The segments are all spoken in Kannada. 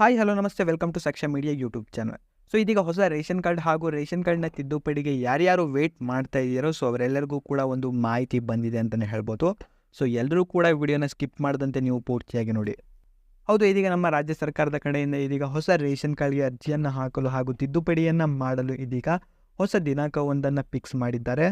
ಹಾಯ್ ಹಲೋ ನಮಸ್ತೆ. Welcome to Saksha media YouTube channel so ಇದೀಗ ಹೊಸ ರೇಷನ್ ಕಾರ್ಡ್ ಹಾಗೂ ರೇಷನ್ ಕಾರ್ಡ್ನ ತಿದ್ದುಪಡಿಗೆ ಯಾರ್ಯಾರು ವೇಟ್ ಮಾಡ್ತಾ ಇದ್ದೀರೋ ಸೊ ಅವರೆಲ್ಲರಿಗೂ ಕೂಡ ಒಂದು ಮಾಹಿತಿ ಬಂದಿದೆ ಅಂತಲೇ ಹೇಳ್ಬೋದು. ಸೊ ಎಲ್ಲರೂ ಕೂಡ ವಿಡಿಯೋನ ಸ್ಕಿಪ್ ಮಾಡದಂತೆ ನೀವು ಪೂರ್ತಿಯಾಗಿ ನೋಡಿ. ಹೌದು, ಇದೀಗ ನಮ್ಮ ರಾಜ್ಯ ಸರ್ಕಾರದ ಕಡೆಯಿಂದ ಇದೀಗ ಹೊಸ ರೇಷನ್ ಕಾರ್ಡ್ಗೆ ಅರ್ಜಿಯನ್ನು ಹಾಕಲು ಹಾಗೂ ತಿದ್ದುಪಡಿಯನ್ನು ಮಾಡಲು ಇದೀಗ ಹೊಸ ದಿನಾಂಕ ದಿನಾಂಕವೊಂದನ್ನು ಫಿಕ್ಸ್ ಮಾಡಿದ್ದಾರೆ.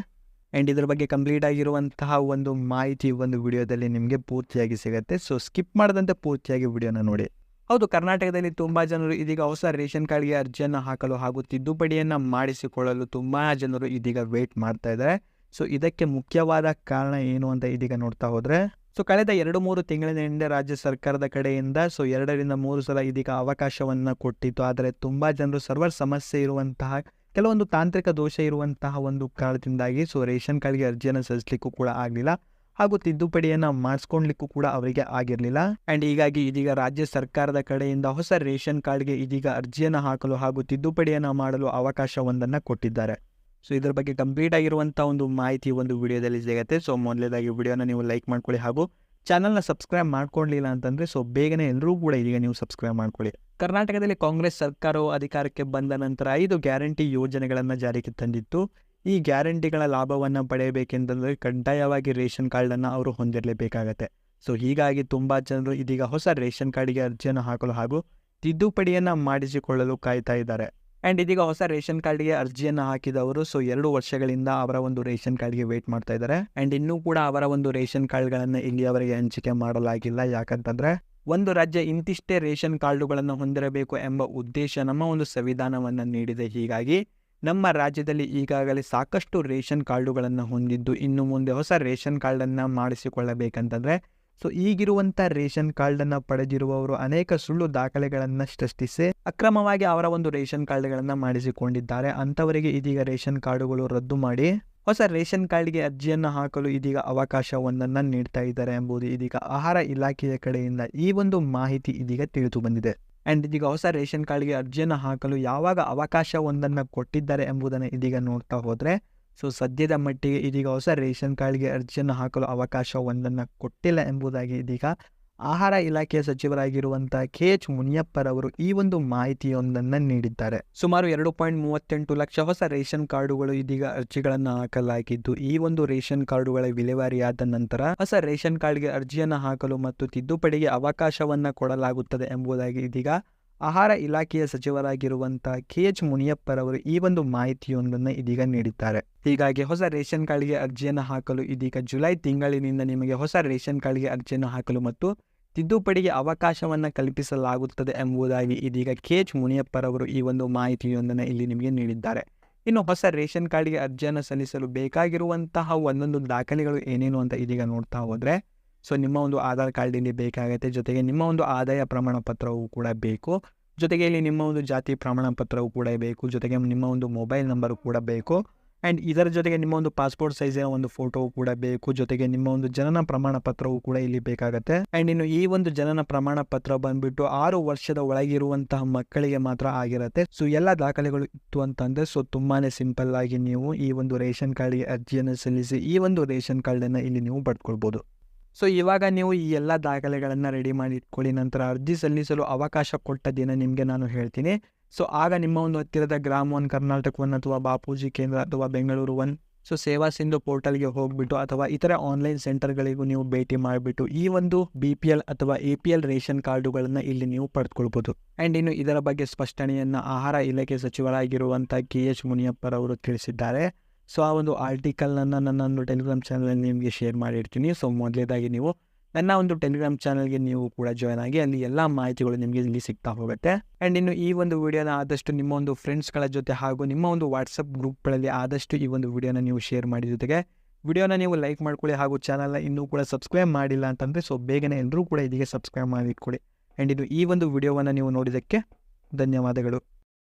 ಆ್ಯಂಡ್ ಇದ್ರ ಬಗ್ಗೆ ಕಂಪ್ಲೀಟ್ ಆಗಿರುವಂತಹ ಒಂದು ಮಾಹಿತಿ ಒಂದು ವಿಡಿಯೋದಲ್ಲಿ ನಿಮಗೆ ಪೂರ್ತಿಯಾಗಿ ಸಿಗುತ್ತೆ. ಸೊ ಸ್ಕಿಪ್ ಮಾಡದಂತೆ ಪೂರ್ತಿಯಾಗಿ ವಿಡಿಯೋನ ನೋಡಿ. ಹೌದು, ಕರ್ನಾಟಕದಲ್ಲಿ ತುಂಬ ಜನರು ಇದೀಗ ಹೊಸ ರೇಷನ್ ಕಾರ್ಡ್ಗೆ ಅರ್ಜಿಯನ್ನು ಹಾಕಲು ಹಾಗೂ ತಿದ್ದುಪಡಿಯನ್ನು ಮಾಡಿಸಿಕೊಳ್ಳಲು ತುಂಬ ಜನರು ಇದೀಗ ವೇಟ್ ಮಾಡ್ತಾ ಇದ್ದಾರೆ ಸೊ ಇದಕ್ಕೆ ಮುಖ್ಯವಾದ ಕಾರಣ ಏನು ಅಂತ ಇದೀಗ ನೋಡ್ತಾ ಹೋದರೆ ಸೊ ಕಳೆದ ಎರಡು ಮೂರು ತಿಂಗಳಿನ ಹಿಂದೆ ರಾಜ್ಯ ಸರ್ಕಾರದ ಕಡೆಯಿಂದ ಸೊ ಎರಡರಿಂದ ಮೂರು ಸಲ ಇದೀಗ ಅವಕಾಶವನ್ನು ಕೊಟ್ಟಿತ್ತು. ಆದರೆ ತುಂಬ ಜನರು ಸರ್ವರ್ ಸಮಸ್ಯೆ ಇರುವಂತಹ, ಕೆಲವೊಂದು ತಾಂತ್ರಿಕ ದೋಷ ಇರುವಂತಹ ಒಂದು ಕಾರಣದಿಂದಾಗಿ ಸೊ ರೇಷನ್ ಕಾರ್ಡ್ಗೆ ಅರ್ಜಿಯನ್ನು ಸಲ್ಲಿಸಲಿಕ್ಕೂ ಕೂಡ ಆಗಲಿಲ್ಲ. ಹಾಗೂ ತಿದ್ದುಪಡಿಯನ್ನು ಮಾಡಿಸ್ಕೊಳ್ಲಿಕ್ಕೂ ಕೂಡ ಅವರಿಗೆ ಆಗಿರಲಿಲ್ಲ. ಆ್ಯಂಡ್ ಹೀಗಾಗಿ ಇದೀಗ ರಾಜ್ಯ ಸರ್ಕಾರದ ಕಡೆಯಿಂದ ಹೊಸ ರೇಷನ್ ಕಾರ್ಡ್ಗೆ ಇದೀಗ ಅರ್ಜಿಯನ್ನು ಹಾಕಲು ಹಾಗೂ ತಿದ್ದುಪಡಿಯನ್ನು ಮಾಡಲು ಅವಕಾಶವೊಂದನ್ನು ಕೊಟ್ಟಿದ್ದಾರೆ. ಸೊ, ಇದ್ರ ಬಗ್ಗೆ ಕಂಪ್ಲೀಟ್ ಆಗಿರುವಂಥ ಒಂದು ಮಾಹಿತಿ ಒಂದು ವಿಡಿಯೋದಲ್ಲಿ ಸಿಗುತ್ತೆ. ಸೊ ಮೊದಲೇದಾಗಿ ವಿಡಿಯೋನ ನೀವು ಲೈಕ್ ಮಾಡ್ಕೊಳ್ಳಿ ಹಾಗೂ ಚಾನಲ್ನ ಸಬ್ಸ್ಕ್ರೈಬ್ ಮಾಡ್ಕೊಳ್ಲಿಲ್ಲ ಅಂತಂದರೆ ಸೊ, ಬೇಗನೆ ಎಲ್ಲರೂ ಕೂಡ ಇದೀಗ ನೀವು ಸಬ್ಸ್ಕ್ರೈಬ್ ಮಾಡ್ಕೊಳ್ಳಿ. ಕರ್ನಾಟಕದಲ್ಲಿ ಕಾಂಗ್ರೆಸ್ ಸರ್ಕಾರವು ಅಧಿಕಾರಕ್ಕೆ ಬಂದ ನಂತರ ಐದು ಗ್ಯಾರಂಟಿ ಯೋಜನೆಗಳನ್ನು ಜಾರಿಗೆ ತಂದಿತ್ತು. ಈ ಗ್ಯಾರಂಟಿಗಳ ಲಾಭವನ್ನು ಪಡೆಯಬೇಕೆಂತಂದರೆ ಕಡ್ಡಾಯವಾಗಿ ರೇಷನ್ ಕಾರ್ಡನ್ನು ಅವರು ಹೊಂದಿರಲೇಬೇಕಾಗತ್ತೆ. ಸೊ ಹೀಗಾಗಿ ತುಂಬ ಜನರು ಇದೀಗ ಹೊಸ ರೇಷನ್ ಕಾರ್ಡಿಗೆ ಅರ್ಜಿಯನ್ನು ಹಾಕಲು ಹಾಗೂ ತಿದ್ದುಪಡಿಯನ್ನು ಮಾಡಿಸಿಕೊಳ್ಳಲು ಕಾಯ್ತಾ ಇದ್ದಾರೆ. ಆ್ಯಂಡ್ ಇದೀಗ ಹೊಸ ರೇಷನ್ ಕಾರ್ಡ್ಗೆ ಅರ್ಜಿಯನ್ನು ಹಾಕಿದವರು ಸೊ ಎರಡು ವರ್ಷಗಳಿಂದ ಅವರ ಒಂದು ರೇಷನ್ ಕಾರ್ಡ್ಗೆ ವೇಟ್ ಮಾಡ್ತಾ ಇದ್ದಾರೆ. ಆ್ಯಂಡ್ ಇನ್ನೂ ಕೂಡ ಅವರ ಒಂದು ರೇಷನ್ ಕಾರ್ಡ್ಗಳನ್ನು ಇಲ್ಲಿಯವರೆಗೆ ಹಂಚಿಕೆ ಮಾಡಲಾಗಿಲ್ಲ. ಯಾಕಂತಂದರೆ ಒಂದು ರಾಜ್ಯ ಇಂತಿಷ್ಟೇ ರೇಷನ್ ಕಾರ್ಡುಗಳನ್ನು ಹೊಂದಿರಬೇಕು ಎಂಬ ಉದ್ದೇಶ ನಮ್ಮ ಒಂದು ಸಂವಿಧಾನವನ್ನು ನೀಡಿದೆ. ಹೀಗಾಗಿ ನಮ್ಮ ರಾಜ್ಯದಲ್ಲಿ ಈಗಾಗಲೇ ಸಾಕಷ್ಟು ರೇಷನ್ ಕಾರ್ಡುಗಳನ್ನು ಹೊಂದಿದ್ದು, ಇನ್ನು ಮುಂದೆ ಹೊಸ ರೇಷನ್ ಕಾರ್ಡನ್ನು ಮಾಡಿಸಿಕೊಳ್ಳಬೇಕಂತಂದರೆ, ಸೊ ಈಗಿರುವಂಥ ರೇಷನ್ ಕಾರ್ಡನ್ನು ಪಡೆದಿರುವವರು ಅನೇಕ ಸುಳ್ಳು ದಾಖಲೆಗಳನ್ನು ಸೃಷ್ಟಿಸಿ ಅಕ್ರಮವಾಗಿ ಅವರ ಒಂದು ರೇಷನ್ ಕಾರ್ಡ್ಗಳನ್ನು ಮಾಡಿಸಿಕೊಂಡಿದ್ದಾರೆ. ಅಂಥವರಿಗೆ ಇದೀಗ ರೇಷನ್ ಕಾರ್ಡುಗಳು ರದ್ದು ಮಾಡಿ ಹೊಸ ರೇಷನ್ ಕಾರ್ಡ್ಗೆ ಅರ್ಜಿಯನ್ನು ಹಾಕಲು ಇದೀಗ ಅವಕಾಶವೊಂದನ್ನು ನೀಡ್ತಾ ಇದ್ದಾರೆ ಎಂಬುದು ಇದೀಗ ಆಹಾರ ಇಲಾಖೆಯ ಕಡೆಯಿಂದ ಈ ಒಂದು ಮಾಹಿತಿ ಇದೀಗ ತಿಳಿದು ಬಂದಿದೆ. ಆ್ಯಂಡ್ ಇದೀಗ ಹೊಸ ರೇಷನ್ ಕಾರ್ಡ್ಗೆ ಅರ್ಜಿಯನ್ನು ಹಾಕಲು ಯಾವಾಗ ಅವಕಾಶ ಒಂದನ್ನು ಕೊಟ್ಟಿದ್ದಾರೆ ಎಂಬುದನ್ನು ಇದೀಗ ನೋಡ್ತಾ ಹೋದರೆ ಸೊ ಸದ್ಯದ ಮಟ್ಟಿಗೆ ಇದೀಗ ಹೊಸ ರೇಷನ್ ಕಾರ್ಡ್ಗೆ ಅರ್ಜಿಯನ್ನು ಹಾಕಲು ಅವಕಾಶ ಒಂದನ್ನು ಕೊಟ್ಟಿಲ್ಲ ಎಂಬುದಾಗಿ ಇದೀಗ ಆಹಾರ ಇಲಾಖೆಯ ಸಚಿವರಾಗಿರುವಂತಹ ಕೆ ಎಚ್ ಮುನಿಯಪ್ಪರವರು ಈ ಒಂದು ಮಾಹಿತಿಯೊಂದನ್ನು ನೀಡಿದ್ದಾರೆ. ಸುಮಾರು ಎರಡು ಪಾಯಿಂಟ್ ಮೂವತ್ತೆಂಟು ಲಕ್ಷ ಹೊಸ ರೇಷನ್ ಕಾರ್ಡುಗಳು ಇದೀಗ ಅರ್ಜಿಗಳನ್ನು ಹಾಕಲಾಗಿದ್ದು, ಈ ಒಂದು ರೇಷನ್ ಕಾರ್ಡುಗಳ ವಿಲೇವಾರಿಯಾದ ನಂತರ ಹೊಸ ರೇಷನ್ ಕಾರ್ಡ್ಗೆ ಅರ್ಜಿಯನ್ನು ಹಾಕಲು ಮತ್ತು ತಿದ್ದುಪಡಿಗೆ ಅವಕಾಶವನ್ನು ಕೊಡಲಾಗುತ್ತದೆ ಎಂಬುದಾಗಿ ಇದೀಗ ಆಹಾರ ಇಲಾಖೆಯ ಸಚಿವರಾಗಿರುವಂಥ ಕೆ. ಎಚ್. ಮುನಿಯಪ್ಪರವರು ಈ ಒಂದು ಮಾಹಿತಿಯೊಂದನ್ನು ಇದೀಗ ನೀಡಿದ್ದಾರೆ. ಹೀಗಾಗಿ ಹೊಸ ರೇಷನ್ ಕಾರ್ಡ್ಗೆ ಅರ್ಜಿಯನ್ನು ಹಾಕಲು ಇದೀಗ ಜುಲೈ ತಿಂಗಳಿನಿಂದ ನಿಮಗೆ ಹೊಸ ರೇಷನ್ ಕಾರ್ಡ್ಗೆ ಅರ್ಜಿಯನ್ನು ಹಾಕಲು ಮತ್ತು ತಿದ್ದುಪಡಿಗೆ ಅವಕಾಶವನ್ನು ಕಲ್ಪಿಸಲಾಗುತ್ತದೆ ಎಂಬುದಾಗಿ ಇದೀಗ ಕೆ. ಎಚ್. ಮುನಿಯಪ್ಪರವರು ಈ ಒಂದು ಮಾಹಿತಿಯೊಂದನ್ನು ಇಲ್ಲಿ ನಿಮಗೆ ನೀಡಿದ್ದಾರೆ. ಇನ್ನು ಹೊಸ ರೇಷನ್ ಕಾರ್ಡ್ಗೆ ಅರ್ಜಿಯನ್ನು ಸಲ್ಲಿಸಲು ಬೇಕಾಗಿರುವಂತಹ ಒಂದೊಂದು ದಾಖಲೆಗಳು ಏನೇನು ಅಂತ ಇದೀಗ ನೋಡ್ತಾ ಹೋದರೆ ಸೊ, ನಿಮ್ಮ ಒಂದು ಆಧಾರ್ ಕಾರ್ಡ್ ಇಲ್ಲಿ ಬೇಕಾಗುತ್ತೆ. ಜೊತೆಗೆ ನಿಮ್ಮ ಒಂದು ಆದಾಯ ಪ್ರಮಾಣ ಪತ್ರವೂ ಕೂಡ ಬೇಕು. ಜೊತೆಗೆ ಇಲ್ಲಿ ನಿಮ್ಮ ಒಂದು ಜಾತಿ ಪ್ರಮಾಣ ಪತ್ರವೂ ಕೂಡ ಬೇಕು. ಜೊತೆಗೆ ನಿಮ್ಮ ಒಂದು ಮೊಬೈಲ್ ನಂಬರು ಕೂಡ ಬೇಕು. ಆ್ಯಂಡ್ ಇದರ ಜೊತೆಗೆ ನಿಮ್ಮ ಒಂದು ಪಾಸ್ಪೋರ್ಟ್ ಸೈಜಿನ ಒಂದು ಫೋಟೋವು ಕೂಡ ಬೇಕು. ಜೊತೆಗೆ ನಿಮ್ಮ ಒಂದು ಜನನ ಪ್ರಮಾಣ ಪತ್ರವೂ ಕೂಡ ಇಲ್ಲಿ ಬೇಕಾಗುತ್ತೆ. ಆ್ಯಂಡ್ ಇನ್ನು ಈ ಒಂದು ಜನನ ಪ್ರಮಾಣ ಪತ್ರ ಬಂದ್ಬಿಟ್ಟು ಆರು ವರ್ಷದ ಒಳಗಿರುವಂತಹ ಮಕ್ಕಳಿಗೆ ಮಾತ್ರ ಆಗಿರುತ್ತೆ. ಸೊ, ಎಲ್ಲ ದಾಖಲೆಗಳು ಇತ್ತು ಅಂತಂದರೆ, ಸೊ, ತುಂಬಾನೇ ಸಿಂಪಲ್ ಆಗಿ ನೀವು ಈ ಒಂದು ರೇಷನ್ ಕಾರ್ಡ್ಗೆ ಅರ್ಜಿಯನ್ನು ಸಲ್ಲಿಸಿ ಈ ಒಂದು ರೇಷನ್ ಕಾರ್ಡನ್ನು ಇಲ್ಲಿ ನೀವು ಪಡ್ಕೊಳ್ಬೋದು. ಸೊ ಇವಾಗ ನೀವು ಈ ಎಲ್ಲ ದಾಖಲೆಗಳನ್ನು ರೆಡಿ ಮಾಡಿ ಇಟ್ಕೊಳ್ಳಿ ನಂತರ ಅರ್ಜಿ ಸಲ್ಲಿಸಲು ಅವಕಾಶ ಕೊಟ್ಟ ದಿನ ನಿಮಗೆ ನಾನು ಹೇಳ್ತೀನಿ. ಸೊ ಆಗ ನಿಮ್ಮ ಒಂದು ಹತ್ತಿರದ ಗ್ರಾಮ ಒನ್ ಕರ್ನಾಟಕ ಒನ್ ಅಥವಾ ಬಾಪೂಜಿ ಕೇಂದ್ರ ಅಥವಾ ಬೆಂಗಳೂರು ಒನ್ ಸೊ ಸೇವಾ ಸಿಂಧು ಪೋರ್ಟಲ್ಗೆ ಹೋಗ್ಬಿಟ್ಟು ಅಥವಾ ಇತರ ಆನ್ಲೈನ್ ಸೆಂಟರ್ಗಳಿಗೂ ನೀವು ಭೇಟಿ ಮಾಡಿಬಿಟ್ಟು ಈ ಒಂದು ಬಿ ಪಿ ಎಲ್ ಅಥವಾ ಎ ಪಿ ಎಲ್ ರೇಷನ್ ಕಾರ್ಡುಗಳನ್ನು ಇಲ್ಲಿ ನೀವು ಪಡೆದುಕೊಳ್ಬೋದು. ಆ್ಯಂಡ್ ಇನ್ನು ಇದರ ಬಗ್ಗೆ ಸ್ಪಷ್ಟನೆಯನ್ನು ಆಹಾರ ಇಲಾಖೆ ಸಚಿವರಾಗಿರುವಂಥ ಕೆ ಎಚ್ ಮುನಿಯಪ್ಪರವರು ತಿಳಿಸಿದ್ದಾರೆ. ಸೊ, ಆ ಒಂದು ಆರ್ಟಿಕಲ್ನನ್ನು ನನ್ನ ಒಂದು ಟೆಲಿಗ್ರಾಮ್ ಚಾನಲಲ್ಲಿ ನಿಮಗೆ ಶೇರ್ ಮಾಡಿರ್ತೀನಿ. ಸೊ ಮೊದಲೇದಾಗಿ ನೀವು ನನ್ನ ಒಂದು ಟೆಲಿಗ್ರಾಮ್ ಚಾನಲ್ಗೆ ನೀವು ಕೂಡ ಜಾಯ್ನ್ ಆಗಿ ಅಲ್ಲಿ ಎಲ್ಲ ಮಾಹಿತಿಗಳು ನಿಮಗೆ ಇಲ್ಲಿ ಸಿಗ್ತಾ ಹೋಗುತ್ತೆ. ಆ್ಯಂಡ್ ಇನ್ನು ಈ ಒಂದು ವಿಡಿಯೋನ ಆದಷ್ಟು ನಿಮ್ಮ ಒಂದು ಫ್ರೆಂಡ್ಸ್ಗಳ ಜೊತೆ ಹಾಗೂ ನಿಮ್ಮ ಒಂದು ವಾಟ್ಸಪ್ ಗ್ರೂಪ್ಗಳಲ್ಲಿ ಆದಷ್ಟು ಈ ಒಂದು ವಿಡಿಯೋನ ನೀವು ಶೇರ್ ಮಾಡಿ ಜೊತೆಗೆ ವಿಡಿಯೋನ ನೀವು ಲೈಕ್ ಮಾಡ್ಕೊಳ್ಳಿ ಹಾಗೂ ಚಾನಲ್ನ ಇನ್ನೂ ಕೂಡ ಸಬ್ಸ್ಕ್ರೈಬ್ ಮಾಡಿಲ್ಲ ಅಂತಂದರೆ ಸೊ ಬೇಗನೆ ಎಲ್ಲರೂ ಕೂಡ ಇದಕ್ಕೆ ಸಬ್ಸ್ಕ್ರೈಬ್ ಮಾಡಿಟ್ಕೊಳ್ಳಿ. ಆ್ಯಂಡ್ ಇದು ಈ ಒಂದು ವಿಡಿಯೋವನ್ನು ನೀವು ನೋಡಿದ್ದಕ್ಕೆ ಧನ್ಯವಾದಗಳು.